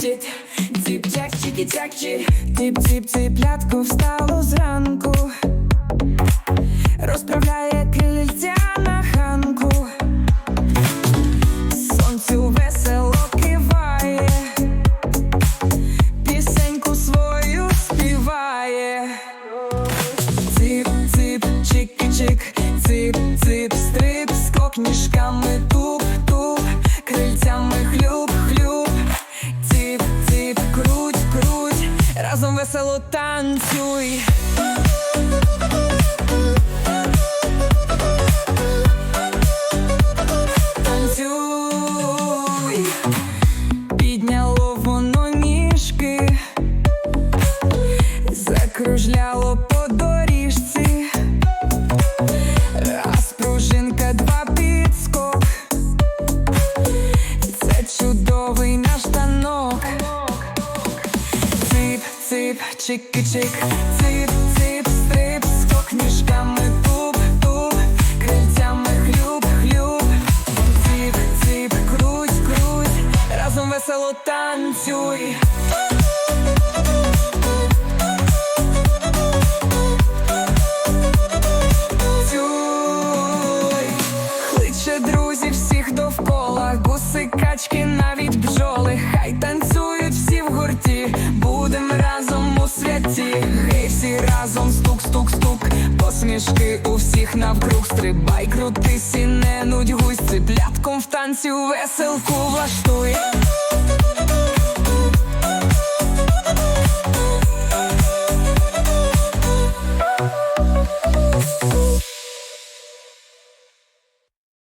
Тіп, тіп, тяк, чікі, тяк, чі Тіп, тіп, циплятко встало зранку цип, стрип, скок ніжками туп, туп, крильцями хлюб, хлюб, цип, цип, круть, круть, разом весело. Танцюй, танок. Цип, цип, чики-чик, цип, цип, стрип, скок ніжками туп, туп, крильцями хлюп, хлюп, цип, цип, круть, круть, разом весело танцюй. Друзів всіх довкола, гуси, качки, навіть посмішки у всіх навкруг. Стрибай, крутись і не нудьгуй, циплятком в танці веселку влаштуй.